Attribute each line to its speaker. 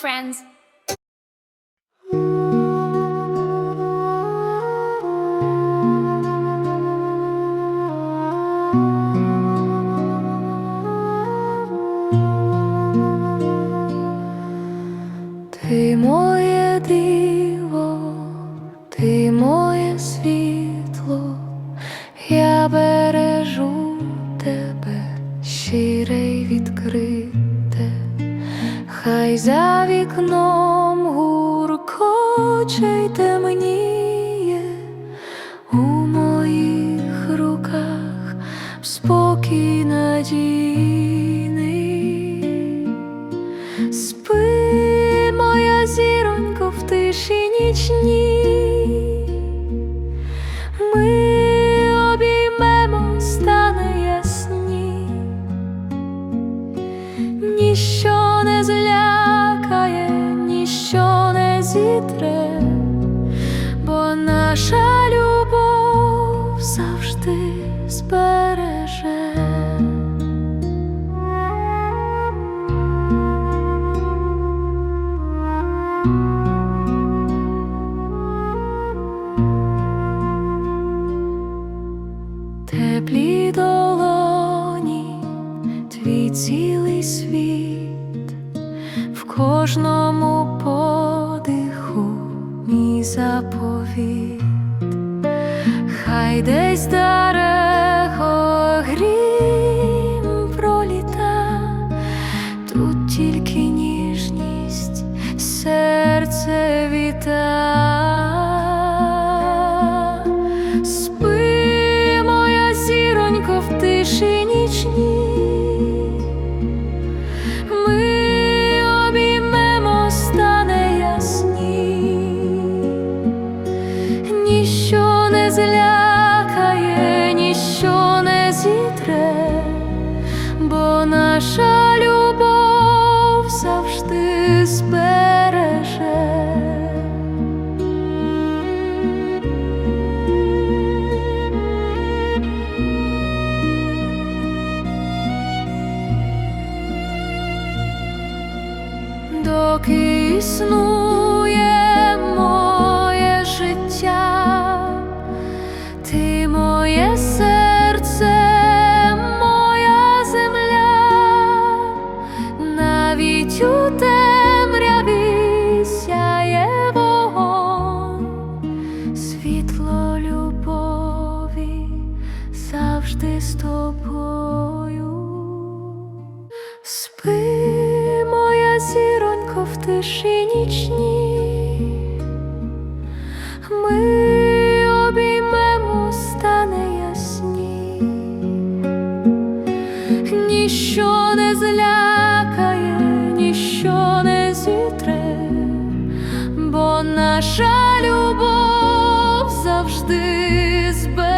Speaker 1: friends.
Speaker 2: Хай за вікном гуркоче й темніє, у моїх руках спокій надійний. Спи, моя зіронько, в тиші нічній, Теплі долоні, твій цілий світ, в кожному подиху мій заповіт, хай десь далеко грім проліта, тут тільки ніжність, серце бо наша любов завжди збереже. доки існує завжди з тобою. Спи, моя зіронько, в тиші нічні. Ми обіймемо стане ясні, ніщо не злякає, ніщо не зітре, бо наша любов завжди збере.